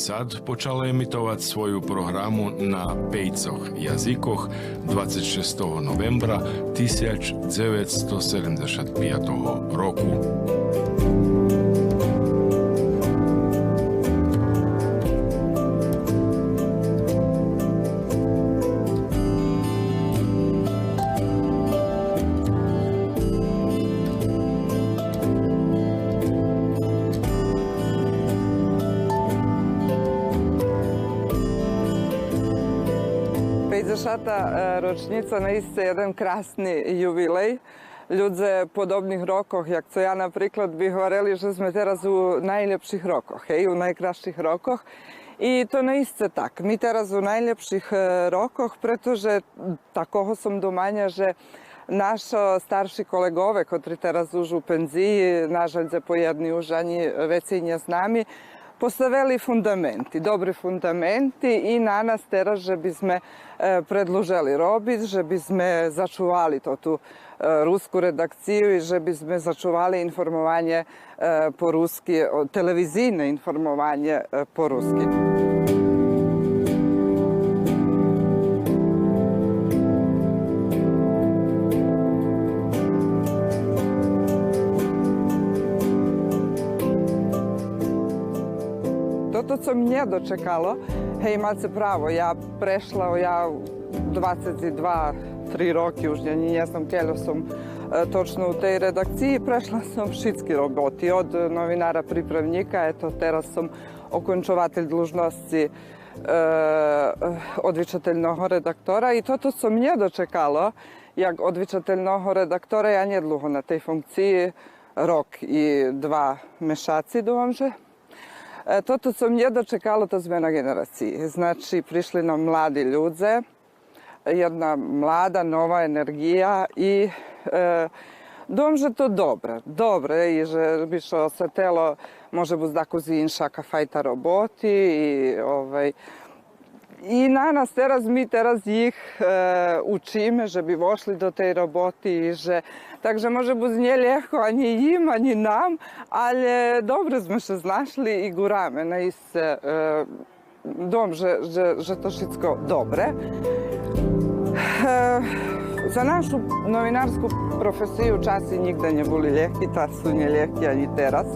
сад почали емітувати свою програму на пейцох язиках 26 новембра 1975 року. 30. ročnica na iste jedan krasni jubilej. Ljudze podobnih rokoh, jak co ja napriklad bih vareli, že sme teraz u najljepších rokoh, hej, u najkrašších rokoh. I to ne iste tak. Mi teraz u najljepších rokoh, pretože takoho som domanja, že naš starši kolegove, kotri teraz užu u penziji, nažalj za pojedni užani već i nje s nami, postavili fundamenti, dobri fundamenti i na nas teraz, żebyśmy predluželi robić, sme začuvali to tu e, rusku redakciju i sme začuvali informovanje e, po ruski, televizijne informovanje e, po ruski. to, co mnie doczekalo, hej, macie prawo, ja prešla, ja 22, 3 roki już, ja nie znam, kiedy są točno u tej redakciji. Prešla sam všetky roboty, od novinara pripravnika, eto teraz sam okončovatelj dužnosti odvičateljnog redaktora i toto co mnje dočekalo, jak odvičateljnog redaktora, ja nedlugo na tej funkciji, rok i dva mešaci, doamže. E, toto som dočekala to zvena generacije. generaciji. Znači, prišli nam mladi ljudze, jedna mlada, nova energija i e, dom že to dobro dobro i že bi se telo može buzda kuzinša, kafajta roboti i ovaj, I naravno teraz mi teraz ich e, učime, že bi vošli do tej roboti i že takže može bud nje lehko ani im ani nam, ali dobro smo se znašli i gurame na no is e, dom, že, že, že to šitsko dobre. E, za našu novinarsku profesiju časi nigdy ne boli lehki, ta su nje lehki ani teraz.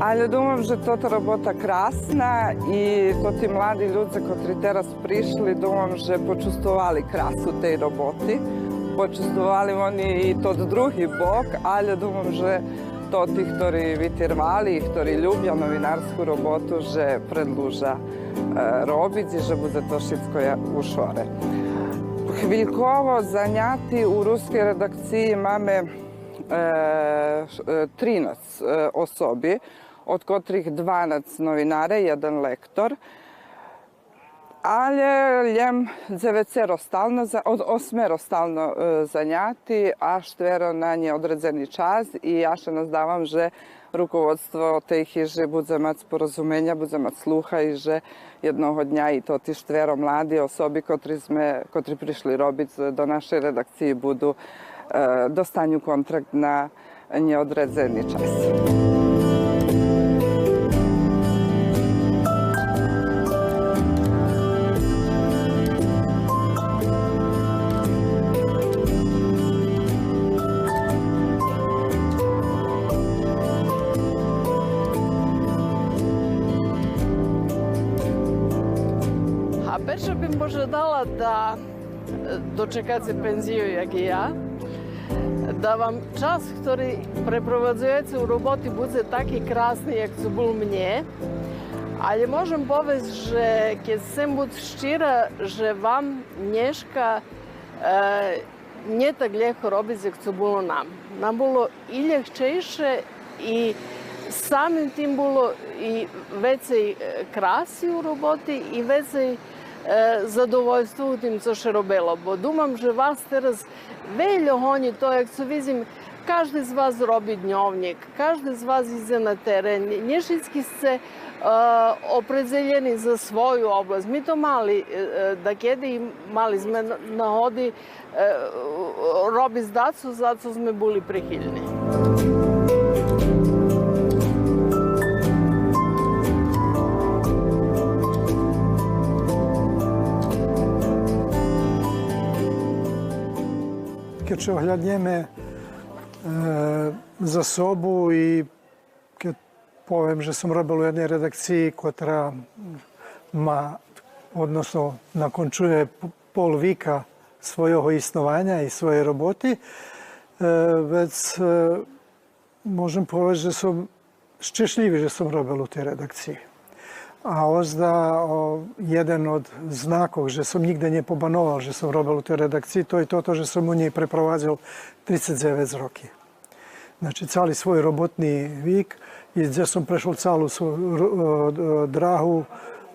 Ali domam že to ta robota krasna i to ti mladi ljudi ko tri teraz prišli, da že počustovali krasu te roboti. Počustovali oni i to drugi bok, ali domam že to tih ktori vitirvali i ljubja novinarsku robotu že predluža e, robici, že bude to šitsko u šore. zanjati u ruske redakciji mame e, e, trinos osobi od kotrih 12 novinare, jedan lektor. ali ljem zvecero stalno, od osmero stalno e, zanjati, a štvero na nje odredzeni čas i ja še davam že rukovodstvo tej hiže bude mať sporozumenja, sluha i že jednog dnja i to ti štvero mladi osobi kotri, prišli robiti do naše redakciji budu e, dostanju kontrakt na neodredzeni čas. doczekacie pensji jak i ja. Dawam czas, który przeprowadzający u roboty będzie taki krasny, jak to był mnie. Ale możemy powiedzieć, że kiedy syn będzie szczera, że wam Mieszka e, nie tak легко робить, як це було нам. Нам було і легче, і самим тим було і вецей красі у роботі, і вецей zadovoljstvo u tim, co še robilo, бо думам, що вас teraz veľo то як jak Кожен з вас робить дневник, кожен з вас їде на терен. Не всі це е, определені за свою область. Ми то мали е, е, да кеди і мали сме нагоди робити здацу, за це ми були прихильні. czy oglądniemy e, zasobu i kiedy powiem, że sam robił jednej redakcji, która ma, odnosno nakończuje pol wika swojego istnienia i swojej roboty, e, więc e, можемо powiedzieć, що сам щасливий, що сам робив у тій редакції. a ozda jedan od znakov, že som nije pobanovao že sam robil u toj redakciji, to je to že sam u njej preprovázal 39 roki. Znači, cali svoj robotni vik i gdje sam prešao calu svoju drahu,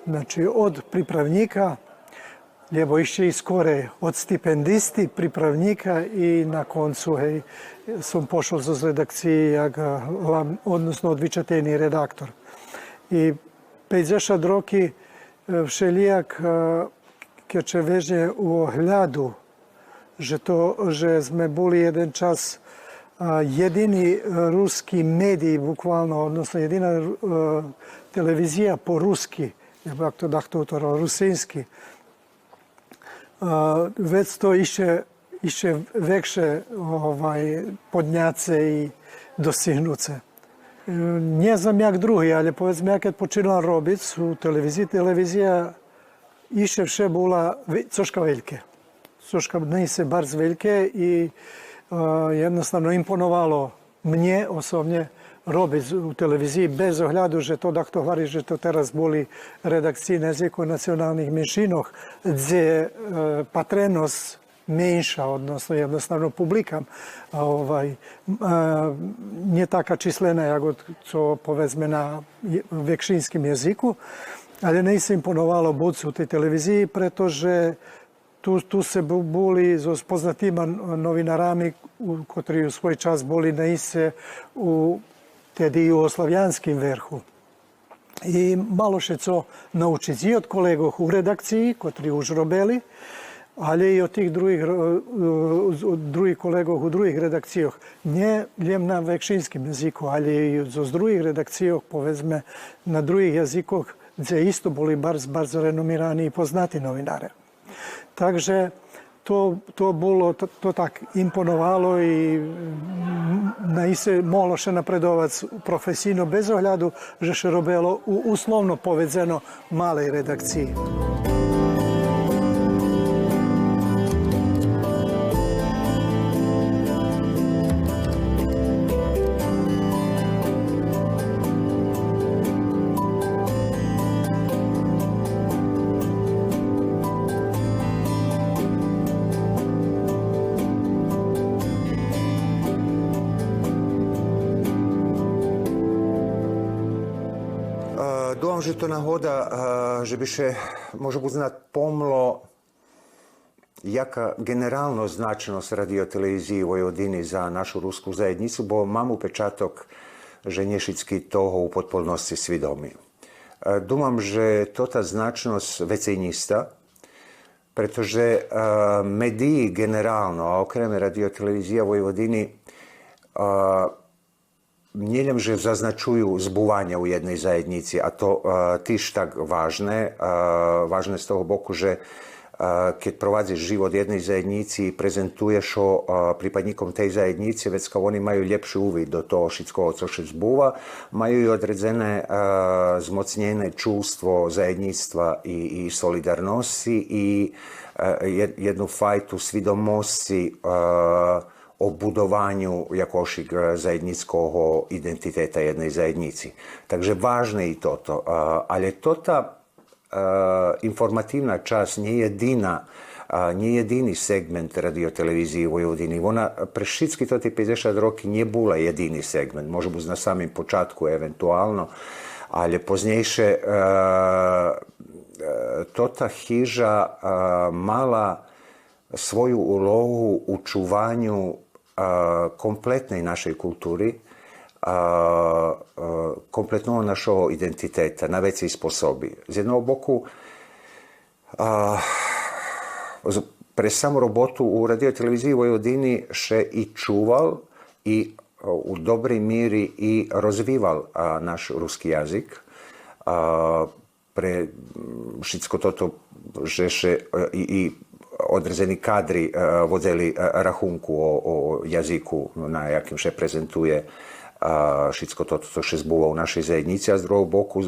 znači od pripravnika, lijevo išće i skore od stipendisti, pripravnika i na koncu hej, sam pošao za redakciji, odnosno odvičatejni redaktor. I 50 років е, всіляк е, кечевиже у огляду, що, то, що ми були один час е, єдині русські медії, буквально, односно ну, єдина телевізія по-русски, як то дехто русинський. Već to išće, išće vekše ovaj, podnjace i dosignuce nie znam jak drugi, ale powiedzmy jakie poczyniłam robić u telewizji. Telewizja jeszcze wsze była troszkę wielkie. Troszkę dni się bardzo wielkie i e, jednostavno imponowało mnie osobnie robić u telewizji bez ohľadu, že to da kto hvali, že to teraz boli redakcijne jezik o nacionalnih menšinoh, gdje e, patrenost menša, odnosno jednostavno publika ovaj, nije taka čislena jak co povezme na vekšinskim jeziku, Ali ne se imponovalo bucu u televiziji, pretože tu, se boli s poznatima novinarami, koji u svoj čas boli na u tedi i u verhu. I malo še co naučiti od kolegov u redakciji, koji už robeli, але й отих других е, е, других колегах у других редакціях. Не лєм на векшинському язику, але й з других редакціях, повезме, на других язиках, де істо були барз, барз реномірани і познаті новинари. Takže to, to bolo, to, to tak imponovalo i naiste mohlo še napredovac profesijno bez ohľadu, že še robelo u uslovno povedzeno malej redakciji. Знав, що то нагода, що більше, може бути, помло, jaka generalno značenost radioteleviziji Vojvodini za našu rusku zajednicu, bo mam upečatok ženješitski toho u potpolnosti svi e, domi. že to ta značenost već pretože e, mediji generalno, a okreme radiotelevizija Vojvodini, e, Mnjenjem že zaznačuju zbuvanja u jednoj zajednici, a to tiš tak važne. Važne z toho boku, že keď provadziš život jednej zajednici, prezentuješ o pripadnikom tej zajednice, već kao oni imaju ljepši uvid do toho šitskog co se zbuva, imaju i određene zmocnjene čustvo zajednictva i, i solidarnosti i e, jednu fajtu svidomosti o budovanju jakošeg zajedničkog identiteta jedne zajednici. Takže je i Ali to tota informativna čas nije jedina nije jedini segment radiotelevizije u Vojvodini. Ona prešitski to ti 50 roki nije bula jedini segment, možda na samim početku eventualno, ali e, e, to tota hiža mala svoju ulogu u čuvanju kompletnej našoj kulturi, kompletno ono našo identiteta na i sposobi. Z jednog boku, pre samo robotu u radio televiziji Vojvodini še i čuval i u dobri miri i rozvival naš ruski jazik. pre šitsko toto, že še, i, i određeni kadri eh, vodili eh, rahunku o, o jaziku no, na jakim še prezentuje eh, všetko to, co še zbulo v našej zajednici a z druhého boku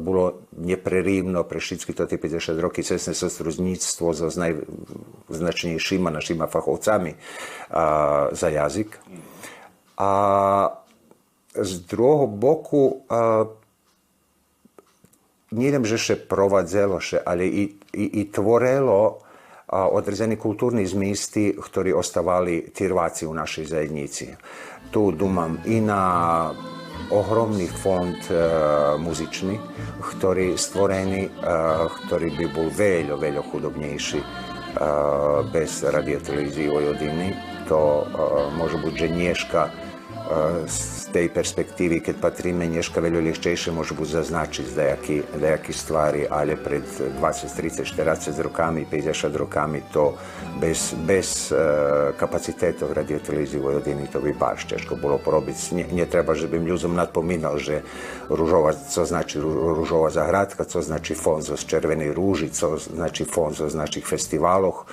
bolo neprerímno pre všetky to tie 56 roky cestné sostruzníctvo so najznačnejšíma našimi fachovcami za jazyk. A z druhého boku nie že še provádzelo, ale i, i, i tvorelo određeni kulturni zmisti ktori ostavali tirvaci u našoj zajednici. Tu dumam i na ogromni fond muzični, ktori stvoreni, e, bi e, by bol veljo, bez chudobnejší e, bez radiotelevizije Vojvodiny. To može môže byť, s tej perspektivi, kad pa tri menješka veljo liščejše može bu zaznačiti z dejaki, stvari, ali pred 20, 30, 40 rokami, 50 rokami to bez, bez uh, eh, kapacitetov u Vojvodini to bi baš teško bilo porobiti. Nije treba, že bi ljuzom nadpominal, že ružova, co znači ružova zahradka, co znači fonzo z červenej ruži, co znači fonzo z naših festivaloh.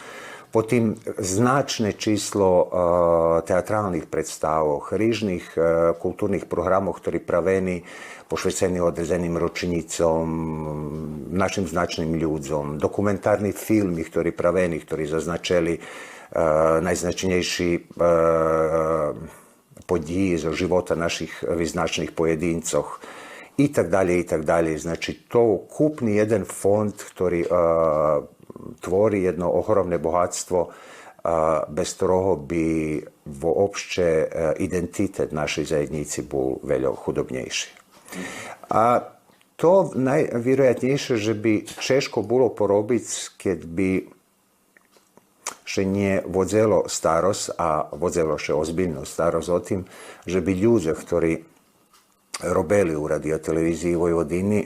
Потім значне число е, театральних представок, різних е, культурних програм, які правені посвячені одреzenим рочницям, нашим значним людям, документарні фільми, які правені, які зазначили е, найзначніші е, події з живота наших визначних поєдинців. І так далі, і так далі. Значить, то купний один фонд, який tvorí jedno ohromné bohatstvo bez ktorého by voopšte e, identitet našej zajednici bol veľa chudobnejší. A to najvjerojatnejšie, že by Češko bolo porobiť, keď by še nie vodzelo starost, a vodzelo še ozbiljnu starost o tim, že bi ljude, ktorí robili u radioteleviziji Vojvodini,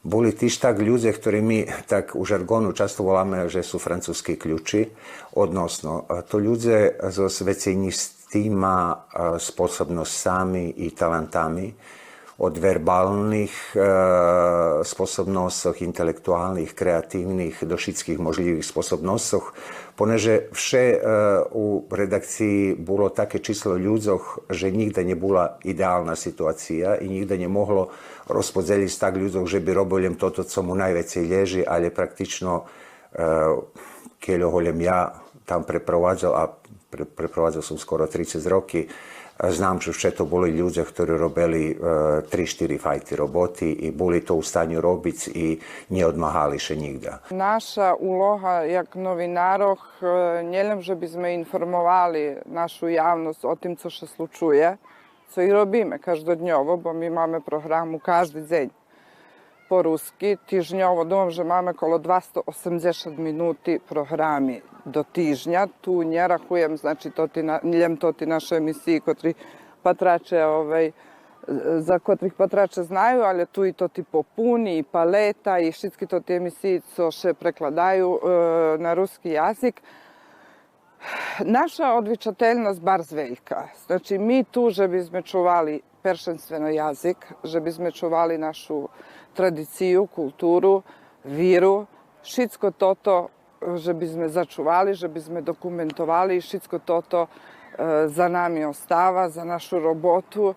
boli tiež tak ľudia, ktorí my tak u žargonu často voláme, že sú francúzskí kľúči. Odnosno, to ľudia so svecenistýma spôsobnosť sami i talentami, od verbálnych e, spôsobnostoch, intelektuálnych, kreatívnych, do všetkých možlivých spôsobnostoch, poneže vše e, u redakciji bilo take číslo ljudzoh, že nigde ne bila idealna situacija i nigde ne moglo rozpodzeliť tak ľudzov, že bi roboljem toto, co mu najvecej leži, ali praktično e, keljo holjem ja tam preprovadzal, a pre, preprovadzal sam skoro 30 roki, Знам, що то були люди, які робили 3-4 файти роботи і були то у стані робити і не одмагали ще ніде. Наша улога як новинарок не лише, щоб ми інформували нашу явність о тим, що ще случує, це і робимо кожнодньово, бо ми маємо програму кожен день. ruski ovo тижньово že mame kolo 280 минути minuti до тижня. tu не рахуємо, значить, njem to ti наші emisiji kotri patrače, ovaj, za kotrih patrače znaju, ali tu i to ti popuni i paleta i šitski to ti emisiji co še prekladaju e, na ruski jazik. Naša odvičateljnost bar zveljka. Znači mi tu že bi čuvali peršenstveno jazik, že bi čuvali našu tradiciju, kulturu, viru, všetko toto, že by sme začuvali, že by sme dokumentovali, všetko toto za nami ostava, za našu robotu.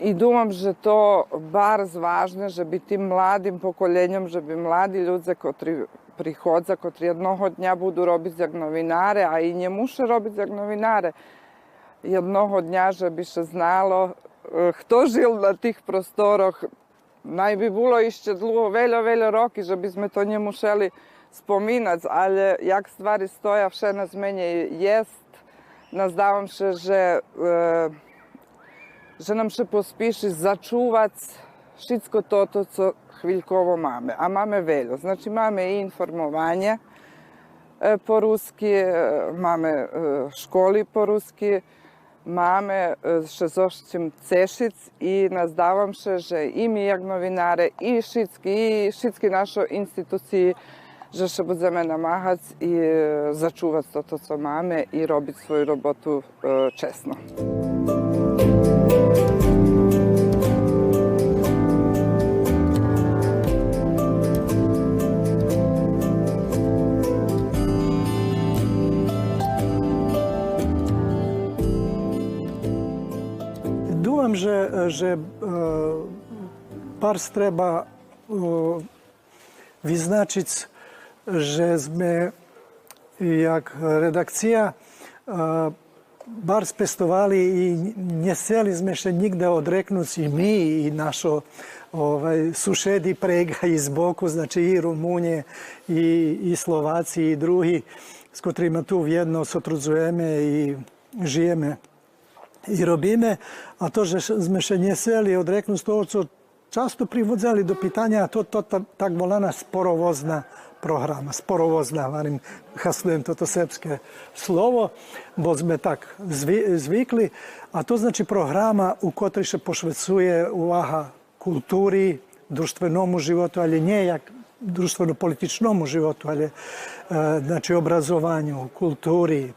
I думам, že to bar zvажне, že bi tim mladim pokoljenjom, že bi mladi ljudze kotri prihodza, kotri jedного дня буду робити як новинари, а і не муше робити як новинари. Jedного дня, že bi še znalo, хто жив на тих просторах Naj bi bilo jeszcze dlugo veljo, veljo roki, sme to njemu šeli spominac, ali jak stvari stoja vše. na zmenje jest. nazdavam się, že e, nam še pospiši začuvac šitsko to, co hviljkovo mame. a mame veljo. Znači mame i informovanje eh, po ruski, eh, mame školi po ruski, Mame, e, še zošćem cešic i nazdałam še že i mi, jak novinare, i šitski i instituciji, že še że się będziemy i e, začuvac to, to co i robit svoju robotu e, česno. вже е, вже е, парс треба е, відзначити, що ми як редакція бар спестували і не сели ми ще нігде одрекнути і ми, і нашо ovaj, sušedi prega iz boku, znači i Rumunije i, i Slovaci i drugi s kotrima tu vjedno sotrudzujeme i žijeme i robimy, a to, żeśmy się nie chcieli odreknąć tego, co często przywodzili do pytania, to, to, to tak wolana sporowozna programa, sporowozna, varim haslujem toto srpske slovo, bo sme tak zvi, zvikli, a to znači programa u kotri se pošvecuje uvaha kulturi, društvenomu životu, ali ne jak društveno-političnomu životu, ali znači obrazovanju, kulturi,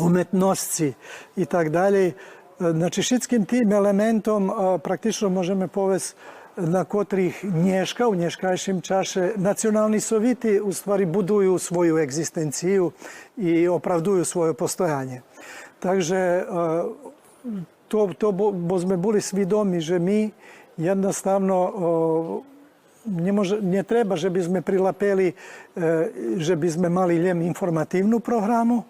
umetnosci i tak dalje. Znači, šitskim tim elementom e, praktično možemo povesti na kotrih Nješka u Nješkajšim čaše nacionalni soviti u stvari buduju svoju egzistenciju i opravduju svoje postojanje. Takže e, to, bo sme boli svidomi, že mi jednostavno ne, treba, že bi sme prilapeli, že bi sme mali ljem informativnu programu,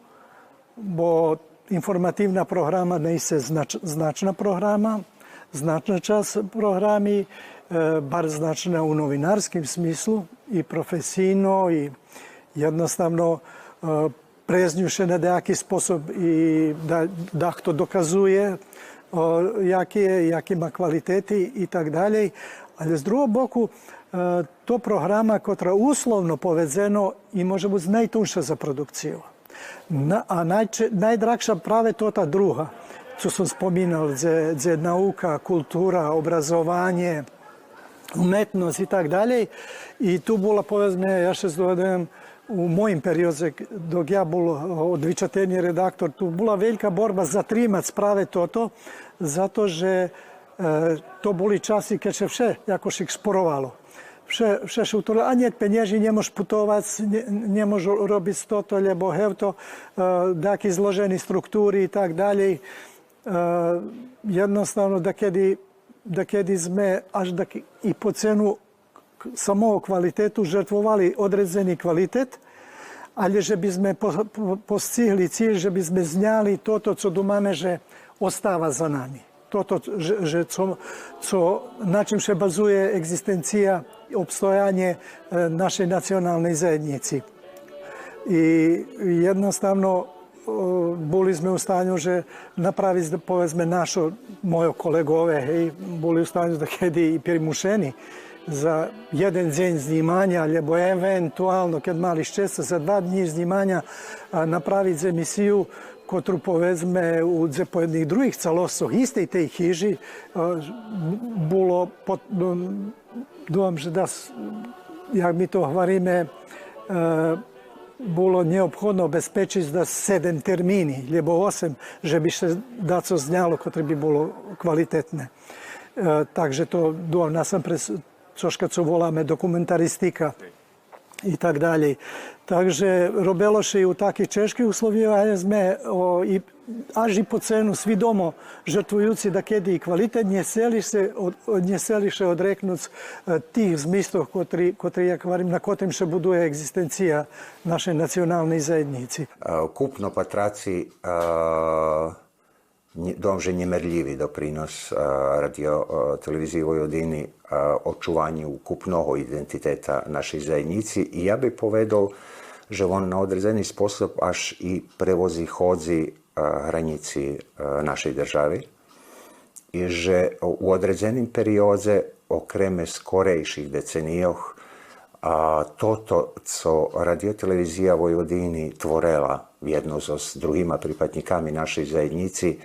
bo informativna programa nejse znač, značna programa, značna čas programi, bar značna u novinarskim smislu i profesijno i jednostavno preznjušena da jaki sposob i da, da to dokazuje, jaki je, jaki ima kvaliteti i tak dalje. Але з другого боку, то програма, котра условно поведено і може бути найтонша за продукцію. A naj, najdragša prave to ta druga. Tu sam spominal, gdje, gdje nauka, kultura, obrazovanje, umetnost i tak dalje. I tu bila povezme, ja še zdovedem, u mojim periodze, dok ja bol odvičateljni redaktor, tu bila velika borba za trimac prave toto, zato že e, to boli časi kad se vše jako šik sporovalo. to a nie pieniędzy, nie możesz putować, nie, możesz robić to, to, lebo hevto, e, i tak dalej. E, jednostavno, da kiedy, sme, i po cenu samo kvalitetu žrtvovali određeni kvalitet, ali že bismo postigli cilj, že bismo znali toto, co do ostava za nami to, co, co, na czym se bazuje egzystencja, opstojanje e, naše nacionalne zajednici. I jednostavno e, bili sme u stanju že napravi povedzme našo mojo kolegove i bili u stanju da kedi i primušeni za jedan dzień znimanja, ljebo eventualno kad mali ščesto za dva dni znimanja napraviti emisiju kotru povezme u zepojednih drugih calosov, iste i tej hiži, bilo, dovam že da, ja mi to hvarime, bilo neophodno obezpečiti da sedem termini, ljebo osam že bi se da co znjalo, kotri bi bilo kvalitetne. Takže to dovam, sam pres, což kad su volame dokumentaristika, i tak dalej. Także robilo się i u takich ciężkich usłowiach, i, aż i po cenu svidomo żrtwujący da kiedy i kvalitet, nie seli się, od, nie seli się odreknąć tych zmysłów, kotri, kotri, jak mówię, na którym se buduje egzistencija naszej nacjonalnej zajednicy. Kupno patraci uh... domže nemerljivi doprinos radio televiziji Vojvodini očuvanju ukupnog identiteta našoj zajednici i ja bi povedal, že on na određeni sposob aš i prevozi, hodzi hranici našoj državi i že u određenim periodze okreme skorejših decenijoh a toto co radiotelevizija Vojvodini tvorela jedno so s druhýma pripadníkami zajednici,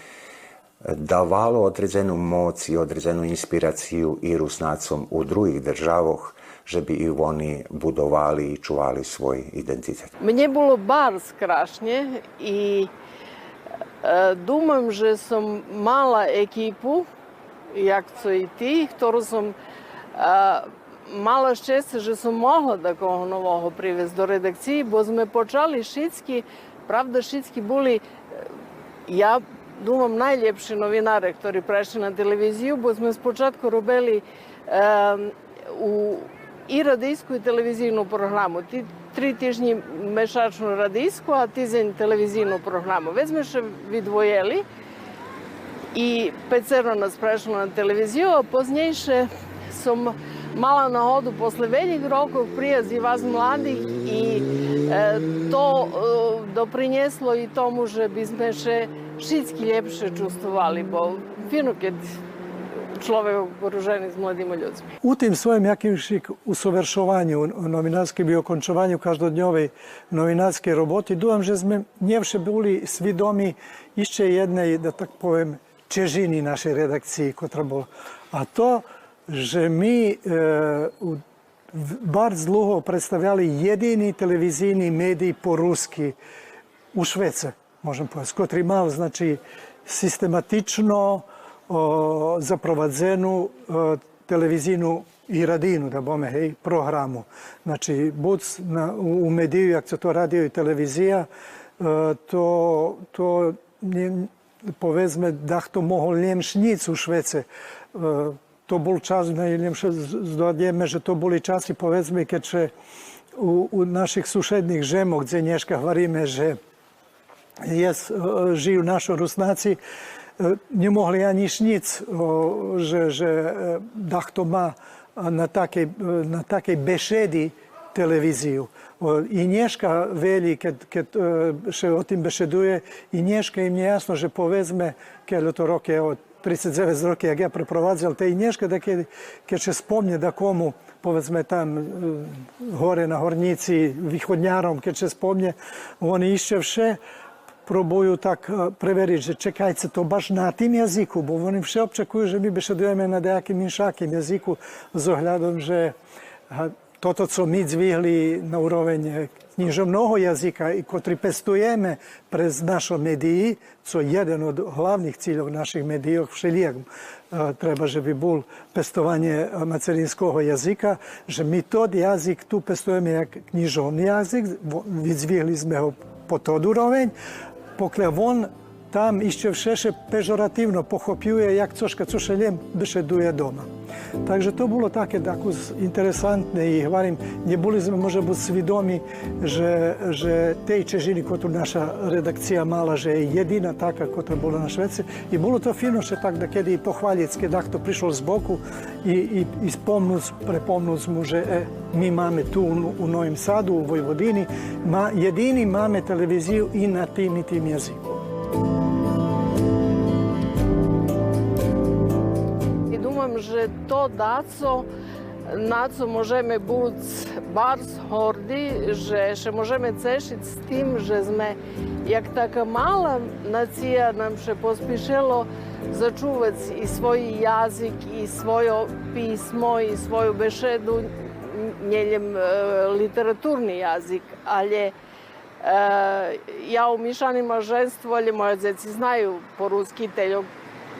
davalo određenu moć i određenu inspiraciju i Rusnacom u drugih državoh, že bi i oni budovali i čuvali svoj identitet. Mnje bilo bar skrašnje i e, думам, že sam mala ekipu, jak co i ti, ktoru sam e, мала щастя, що могла такого нового привіз до редакції, бо ми почали шицькі Правда, Šitski були, е, я думав, найліпші новінари, ktorí преше на телевизију, бо ми спочатку робили е, ем, у і радийську, і телевізійну програму. Ті три тижні мешачну радійську, а тиждень телевізійну програму. Візьмеш відвоєли і пецерно нас прейшло на телевізію, а пізніше сам мала нагоду після великих років приїзд і вас младих і E, to e, doprineslo i tomu, żebyśmy się wszystkie lepsze czuli, bo fino, kiedy człowiek poruszony z młodymi ludźmi. U tym swoim jakimś usowerszowaniu novinarskiej i okończowaniu każdodniowej novinarskiej roboty, duam, żeśmy niewsze byli świadomi jeszcze jednej, da no tak powiem, čežini naše redakcije Kotrabol. A to, že mi e, u Bar długo przedstawiali jedini telewizyjny medij po-ruski u Szwecji, možem povedati, koji imao znači, sistematično o, zaprovadzenu o, televizijnu i radinu, da bome, hej, programu. Znači, buc na, u, u mediju, jak se to radio i televizija, o, to, to povezme, da to mohol njem u Švece, o, to bol čas, neviem, že zdodajeme, že to boli časy, povedzme, keďže u, u našich sušedných žemok, gdje nješka hvarime, že jes, e, žiju našo rusnaci, e, ne mogli ja že, že e, da kto ma na takej, na takej bešedi televiziju. I nješka veli, kad, kad še o tim bešeduje, i nješka im je jasno, že povezme, kaj to roke od 39 років, як я припроваджував, та і ніжки таке, ще спомні, да кому, повезме там е, гори на горниці, віходняром ще спомні, вони іще все пробую так е, приверити, що чекається, то баж на тим язику, бо вони все обчекують, що ми бешедуємо на деяким іншаким язику з оглядом, що toto, co my dvihli na úroveň knižovnoho jazyka i kotri pestujeme prez našo médií, co je jeden od hlavných cíľov našich medijov všelijak e, treba že by bol pestovanie macerinského jazyka, že my to jazyk tu pestujeme jak knižovný jazyk, vyzvihli sme ho po to úroveň, pokiaľ on Tam šeše pežorativno, pochopuje, jak ljem, coszeliem wyszeduje doma. Także to było takie tako interesantne i hvalim, nie byliśmy może svi świadomi, że, że tej Čežini, naša redakcija mala, je jedina taka, koja była na Šveci. I było to fino, tak da kiedy i pohvaljec, kada to prišlo z boku i, i, i muže e, mi mamy tu u, u Sadu, u Vojvodini, ma, jedini mamy televiziju i na tim i tim jeziku. kaže to daco, naco możemy być bardzo hordy, że, że możemy cieszyć z tym, że sme jak taka mała nacja nam się pospieszyło začuvać i swój jazyk, i swoje pismo, i swoją beszedu, nie wiem, literaturny jazyk, ale ja u Mišanima ženstvu, ali moje djeci znaju po ruski, teljog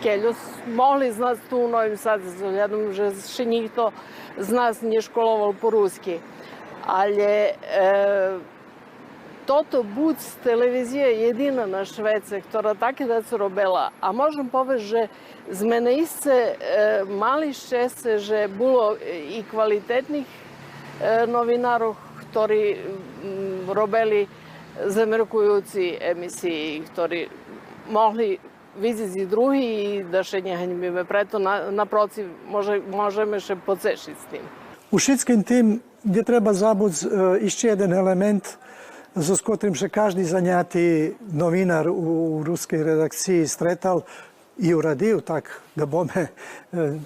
Kelius. Mogli z nas tu u Novim Sadu, jednom že še nikto z nas nije školoval po-ruski. Ali e, toto Buc televizija je jedina na Švece, ktora take decu robela. A možem poveć, že z mene iste e, mali šese, že bilo i kvalitetnih e, novinarov, ktori robeli zamerkujući emisiji, ktori mogli візі другі і до шенігені би прето на, напроти може, можемо ще поцешити з тим. У wszystkim tym, gdzie trzeba zabóc jeszcze jeden element, z którym się każdy zaniaty nowinar u ruskiej redakcji stretał, i uradio, tak, da bome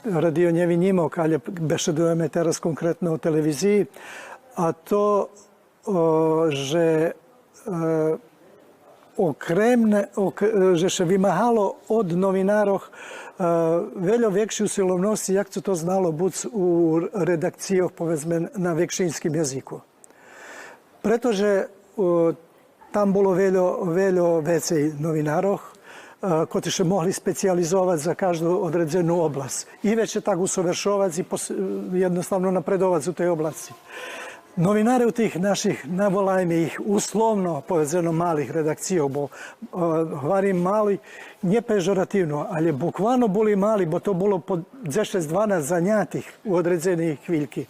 radio nie winimok, ali bešedujeme teraz konkretno o televiziji, a to, o, že o, okremne e, že se vimahalo od novinaroh e, Veljo vekši usilovnosti, jak se to znalo buc u redakcijoh, povezme na vekšinskim jeziku. Pretože e, tam bolo veljo, vecej novinaroh, koji še mogli specijalizovati za každu određenu oblast. I već je tako i jednostavno napredovati u toj oblasti. Novinare u tih naših ih, uslovno povezano malih redakcijov, bo hvarim e, mali, nije pežorativno, ali bukvalno boli mali, bo to bilo po 10-12 zanjatih u određenih hviljki.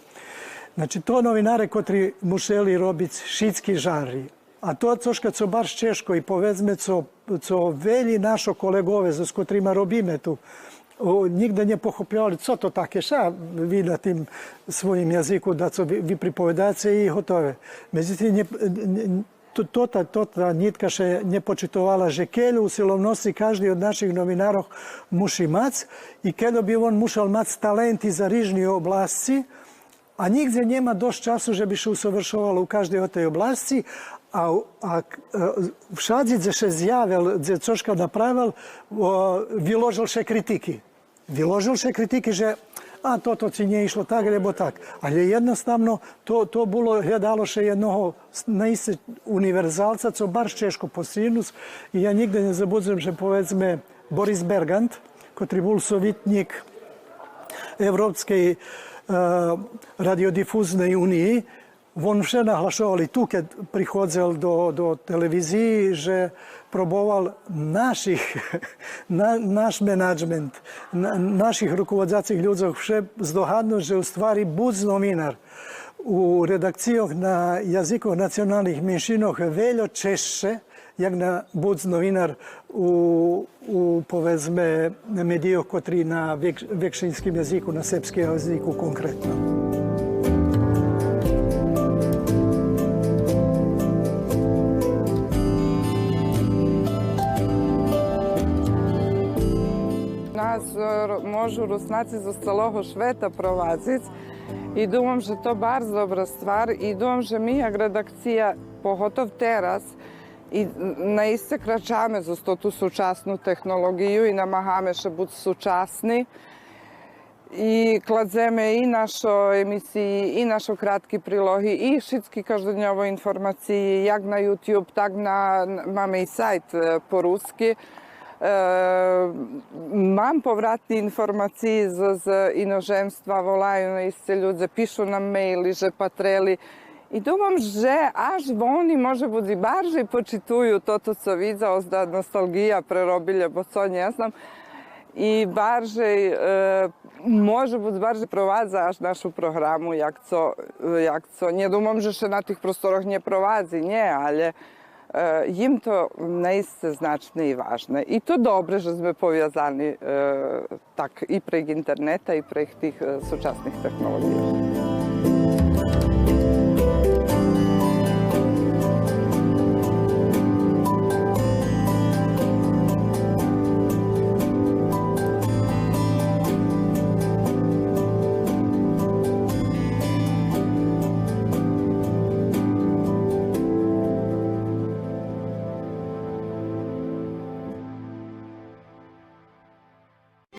Znači, to novinare kotri mušeli robic šitski žanri. A to coš kad co baš češko i povezme co, co velji našo kolegove, s kotrima robime tu, nikde nie pochopljali, co to tak je ša, vi na tim svojim jeziku, da co vi, vi pripovedajte i gotove. Međutim, ne, ne, to, nitka še ne počitovala, že kelju u silovnosti každi od naših novinarov muši mac i keljo bi on mušal mac talenti za rižni oblasci, a nikde njema doš času že bi še usovršovalo u každej od tej oblasci, А а Вшадзідзе ще з'явив, дзецошка направив, виложив ще критики. Виложив ще критики, що а то ці не йшло так або так. Але jednostavno to, to було глядало ще одного наїсти універсалця, це барш чешко посинус. І я нігде не забудзем, що повезме Борис Бергант, котрий був совітник Європейської радіодифузної унії, Von vse nahlašovali tukaj, prihodzel do, do televiziji, že proboval naših, na, naš menadžment, na, naših rokovodzacih ljudzov, vše zdohadno, že ustvari bud novinar v redakcijoh na jeziku nacionalnih menšinoh veljo češše, jak na bud novinar u, u povezme medijoh, kotri na vek, vekšinskim jeziku, na srpskem jeziku konkretno. можу руснаці з осталого швета provaziti i думам, що то дуже добра ствар і думам, що ми, як редакція, поготов тераз, і наїсте крачами за ту сучасну технологію і намагаме, щоб бути сучасні. І кладемо і наші емісії, і наші краткі прилоги, і всі кожнодневні інформації, як на YouTube, так на... Маємо і сайт е, по-русски. Ehm, mam povratni informaciji z, inožemstva, volajo nas se pišu nam maili, že patreli. I domam, že až oni može budi barže, počituju to, to co widzę, da nostalgija bo co ne znam. I barže, ehm, može może barže bardziej našu našu programu, jak co, jak co. Ne dumam, že se na tih prostorach ne provadzi, E, jim to najse značne i važne. I to dobre že sme e, tak i preg interneta i preg tih e, sučasnih tehnologija.